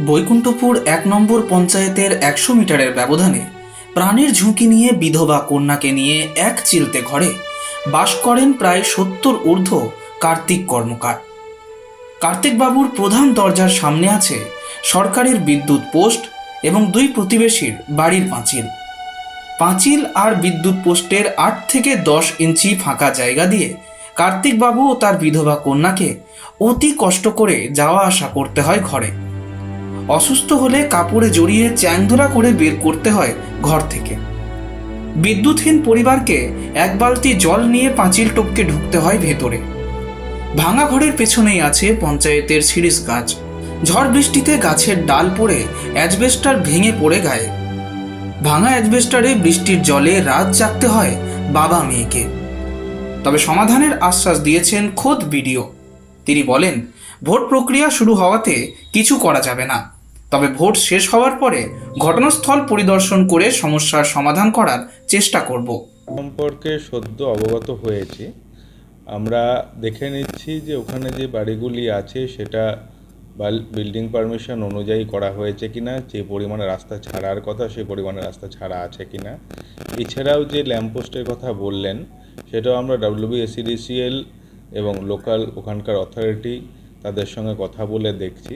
বৈকুণ্ঠপুর এক নম্বর পঞ্চায়েতের একশো মিটারের ব্যবধানে প্রাণের ঝুঁকি নিয়ে বিধবা কন্যাকে নিয়ে এক চিলতে ঘরে। বাস করেন প্রায় সত্তর ঊর্ধ্ব কার্তিক কর্মকার। কার্তিকবাবুর প্রধান দরজার সামনে আছে সরকারের বিদ্যুৎ পোস্ট এবং দুই প্রতিবেশীর বাড়ির পাঁচিল। পাঁচিল আর বিদ্যুৎ পোস্টের আট থেকে দশ ইঞ্চি ফাঁকা জায়গা দিয়ে কার্তিকবাবু ও তার বিধবা কন্যাকে অতি কষ্ট করে যাওয়া আসা করতে হয় ঘরে। অসুস্থ হলে কাপড়ে জড়িয়ে চ্যাংধরা করে বের করতে হয় ঘর থেকে। বিদ্যুৎহীন পরিবারকে এক বালতি জল নিয়ে পাঁচিল টপকে ঢুকতে হয় ভেতরে। ভাঙা ঘরের পেছনেই আছে পঞ্চায়েতের সিরিজ গাছ। ঝড় বৃষ্টিতে গাছের ডাল পড়ে অ্যাজবেস্টার ভেঙে পড়ে গায়ে। ভাঙা অ্যাজবেস্টারে বৃষ্টির জলে রাত জাগতে হয় বাবা মেয়েকে। তবে সমাধানের আশ্বাস দিয়েছেন খোদ বিডিও। তিনি বলেন, ভোট প্রক্রিয়া শুরু হওয়াতে কিছু করা যাবে না। তবে ভোট শেষ হওয়ার পরে ঘটনাস্থল পরিদর্শন করে সমস্যার সমাধান করার চেষ্টা করব। সম্পর্কে সদ্য অবগত হয়েছি। আমরা দেখে নিচ্ছি যে ওখানে যে বাড়িগুলি আছে সেটা বিল্ডিং পারমিশন অনুযায়ী করা হয়েছে কিনা, যে পরিমাণে রাস্তা ছাড়ার কথা, সে পরিমাণে রাস্তা ছাড়া আছে কিনা। এছাড়াও যে ল্যাম্পপোস্টের কথা বললেন, সেটাও আমরা ডাব্লিউবিএসিডিসিএল এবং লোকাল ওখানকার অথরিটি তাদের সঙ্গে কথা বলে দেখছি।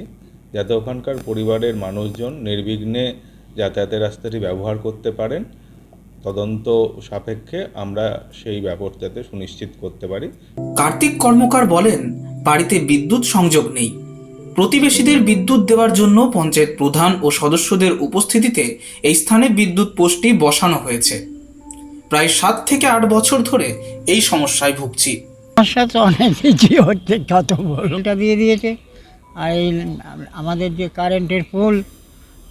যাতে ওখানকার পরিবারের মানুষজন নির্বিঘ্নে যাতায়াতের রাস্তাটি ব্যবহার করতে পারেন তদন্ত সাপেক্ষে আমরা সেই ব্যাপারটাতে সুনিশ্চিত করতে পারি। কার্তিক কর্মকার বলেন বাড়িতে বিদ্যুৎ সংযোগ নেই। প্রতিবেশীদের বিদ্যুৎ দেওয়ার জন্য পঞ্চায়েত প্রধান ও সদস্যদের উপস্থিতিতে এই স্থানে বিদ্যুৎ পোস্টটি বসানো হয়েছে। প্রায় সাত থেকে আট বছর ধরে এই সমস্যায় ভুগছি। সমস্যা তো অনেক কিছুই হচ্ছে কত বলটা দিয়ে দিয়েছে। আর এই আমাদের যে কারেন্টের পোল,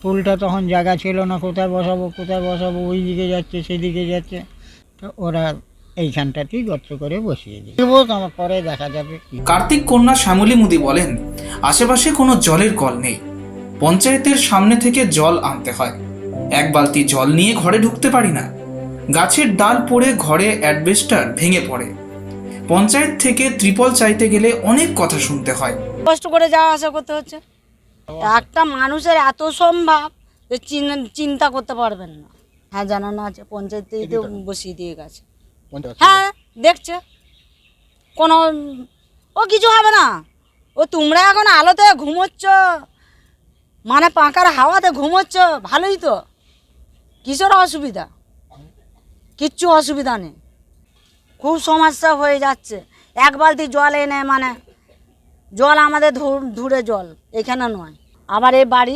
পোলটা তখন জায়গা ছিল না, কোথায় বসাবো কোথায় বসাবো, ওই দিকে যাচ্ছে, সেদিকে যাচ্ছে। তো ওরা এইখানটাতেই গর্ত করে বসিয়ে দিই আমার পরে দেখা যাবে। কার্তিক কন্যা শ্যামলী মুদি বলেন, আশেপাশে কোনো জলের কল নেই। পঞ্চায়েতের সামনে থেকে জল আনতে হয়। এক বালতি জল নিয়ে ঘরে ঢুকতে পারি না। গাছের ডাল পড়ে ঘরে অ্যাডবেস্টার ভেঙে পড়ে। পঞ্চায়েত থেকে ত্রিপল চাইতে গেলে অনেক কথা শুনতে হয়। কষ্ট করে যাওয়া আসা করতে হচ্ছে। একটা মানুষের এত সম্ভব যে চিন- চিন্তা করতে পারবেন না। হ্যাঁ জানানো আছে পঞ্চায়েত তো বসিয়ে দিয়ে গেছে। হ্যাঁ দেখছে। কোনো ও কিছু হবে না। ও তোমরা এখন আলোতে ঘুমোচ্ছ। মানে পাঁকার হাওয়াতে ঘুমোচ্ছ। ভালোই তো। কিসের অসুবিধা? কিচ্ছু অসুবিধা নেই। খুব সমস্যা হয়ে যাচ্ছে। এক বালতি জল এনে মানে জল আমাদের ধুরে জল এখানে নয়। আবার এই বাড়ি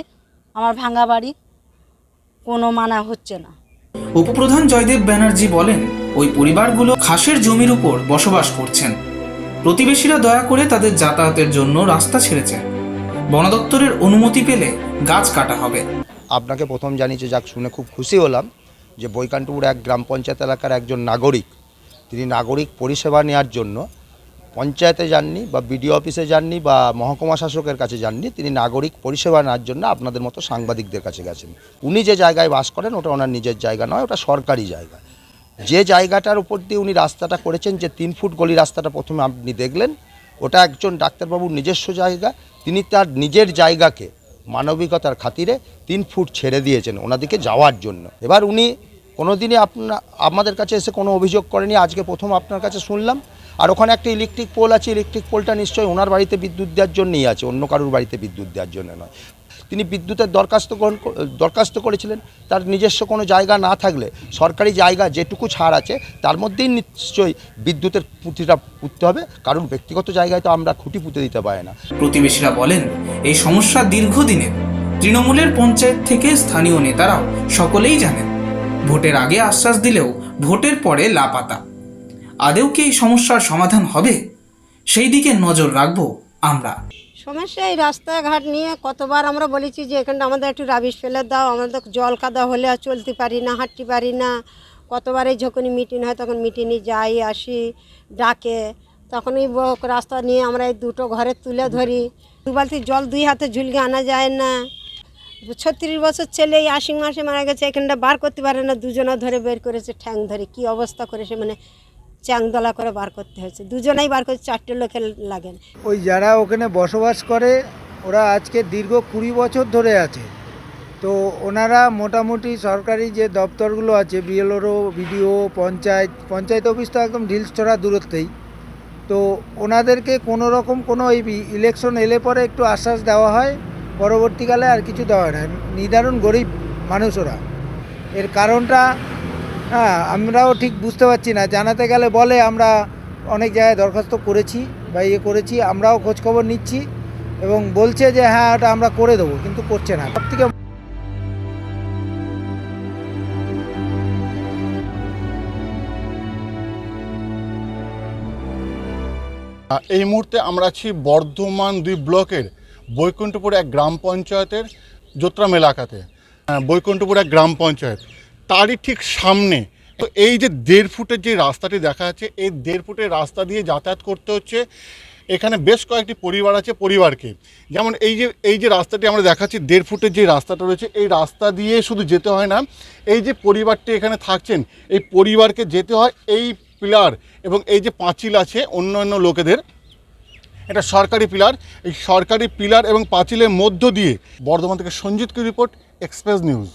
আমার ভাঙা বাড়ি কোনো মানা হচ্ছে না। উপপ্রধান জয়দেব ব্যানার্জি বলেন ওই পরিবারগুলো খাসের জমির উপর বসবাস করছেন। প্রতিবেশীরা দয়া করে তাদের যাতায়াতের জন্য রাস্তা ছেড়েছেন। বন দপ্তরের অনুমতি পেলে গাছ কাটা হবে। আপনাকে প্রথম জানিয়েছে যাক শুনে খুব খুশি হলাম যে বৈকান্তপুর এক গ্রাম পঞ্চায়েত এলাকার একজন নাগরিক তিনি নাগরিক পরিষেবা নেওয়ার জন্য পঞ্চায়েতে যাননি বা বিডিও অফিসে যাননি বা মহকুমা শাসকের কাছে যাননি, তিনি নাগরিক পরিষেবা নেওয়ার জন্য আপনাদের মতো সাংবাদিকদের কাছে গেছেন। উনি যে জায়গায় বাস করেন, ওটা ওনার নিজের জায়গা নয়, ওটা সরকারি জায়গা। যে জায়গাটার উপর দিয়ে উনি রাস্তাটা করেছেন, যে তিন ফুট গলি রাস্তাটা প্রথমে আপনি দেখলেন, ওটা একজন ডাক্তারবাবুর নিজস্ব জায়গা, তিনি তার নিজের জায়গাকে মানবিকতার খাতিরে তিন ফুট ছেড়ে দিয়েছেন ওনাদিকে যাওয়ার জন্য। এবার উনি কোনোদিনই আপনা আমাদের কাছে এসে কোনো অভিযোগ করেনি, আজকে প্রথম আপনার কাছে শুনলাম। আর ওখানে একটা ইলেকট্রিক পোল আছে ইলেকট্রিক পোলটা নিশ্চয়ই ওনার বাড়িতে বিদ্যুৎ দেওয়ার জন্যই আছে, অন্য কারোর বাড়িতে বিদ্যুৎ দেওয়ার জন্য নয়। তিনি বিদ্যুতের দরখাস্ত গ্রহণ দরখাস্ত করেছিলেন, তার নিজস্ব কোনো জায়গা না থাকলে, সরকারি জায়গা যেটুকু ছাড় আছে, তার মধ্যেই নিশ্চয়ই বিদ্যুতের পুঁতিটা পুঁততে হবে, কারণ ব্যক্তিগত জায়গায় তো আমরা খুঁটি পুঁতে দিতে পারি না। প্রতিবেশীরা বলেন, এই সমস্যা দীর্ঘদিনের। তৃণমূলের পঞ্চায়েত থেকে স্থানীয় নেতারাও সকলেই জানেন, ভোটের আগে আশ্বাস দিলেও ভোটের পরে লাপাতা। আদেও কি এই সমস্যার সমাধান হবে? সেই দিকে নজর রাখব আমরা। সমস্যা এই রাস্তাঘাট নিয়ে কতবার আমরা বলেছি যে এখানটা আমাদের একটু রাবিশ ফেলে দাও, আমাদের জল কাদা হলে আর চলতে পারি না, হাঁটতে পারি না। কতবার এই যখনই মিটিং হয় তখন মিটিংয়ে যাই, আসি, ডাকে। তখনই রাস্তা নিয়ে আমরা এই দুটো ঘরে তুলে ধরি। দু বালতি জল দুই হাতে ঝুলকে আনা যায় না। ছত্রিশ বছর ছেলে এই আশিং মাসে মারা গেছে, এখানটা বার করতে পারে না, দুজনা ধরে বের করেছে, ঠ্যাং ধরে। কি অবস্থা করেছে মানে চ্যাংদলা করে বার করতে হয়েছে। দুজনেই বার করছে, চারটে লোকের লাগে ওই যারা ওখানে বসবাস করে, ওরা আজকে দীর্ঘ কুড়ি বছর ধরে আছে। তো ওনারা মোটামুটি সরকারি যে দপ্তরগুলো আছে, বিএলওরও বিডিও, পঞ্চায়েত পঞ্চায়েত অফিস তো একদম ঢিলছড়া দূরত্বেই। তো ওনাদেরকে কোনো রকম কোনো এই ইলেকশন এলে পরে একটু আশ্বাস দেওয়া হয়, পরবর্তীকালে আর কিছু দেওয়া হয় না। নির্ধারণ গরিব মানুষ ওরা। এর কারণটা হ্যাঁ আমরাও ঠিক বুঝতে পারছি না। জানাতে গেলে বলে, আমরা অনেক জায়গায় দরখাস্ত করেছি বা ইয়ে করেছি, আমরাও খোঁজখবর নিচ্ছি এবং বলছে যে হ্যাঁ ওটা আমরা করে দেবো। কিন্তু করছে না। সব থেকে এই মুহূর্তে আমরা আছি বর্ধমান দুই ব্লকের বৈকুণ্ঠপুর এক গ্রাম পঞ্চায়েতের যোত্রাম এলাকাতে। বৈকুণ্ঠপুর এক গ্রাম পঞ্চায়েত। তারই ঠিক সামনে। তো এই যে দেড় ফুটের যে রাস্তাটি দেখা যাচ্ছে, এই দেড় ফুটের রাস্তা দিয়ে যাতায়াত করতে হচ্ছে। এখানে বেশ কয়েকটি পরিবার আছে পরিবারকে। যেমন এই যে এই যে রাস্তাটি আমরা দেখাচ্ছি, দেড় ফুটের যে রাস্তাটা রয়েছে, এই রাস্তা দিয়ে শুধু যেতে হয় না, এই যে পরিবারটি এখানে থাকছেন, এই পরিবারকে যেতে হয় এই পিলার এবং এই যে পাঁচিল আছে অন্য অন্য লোকেদের, এটা সরকারি পিলার। এই সরকারি পিলার এবং পাঁচিলের মধ্য দিয়ে বর্ধমান থেকে সঞ্জিতকে রিপোর্ট, এক্সপ্রেস নিউজ।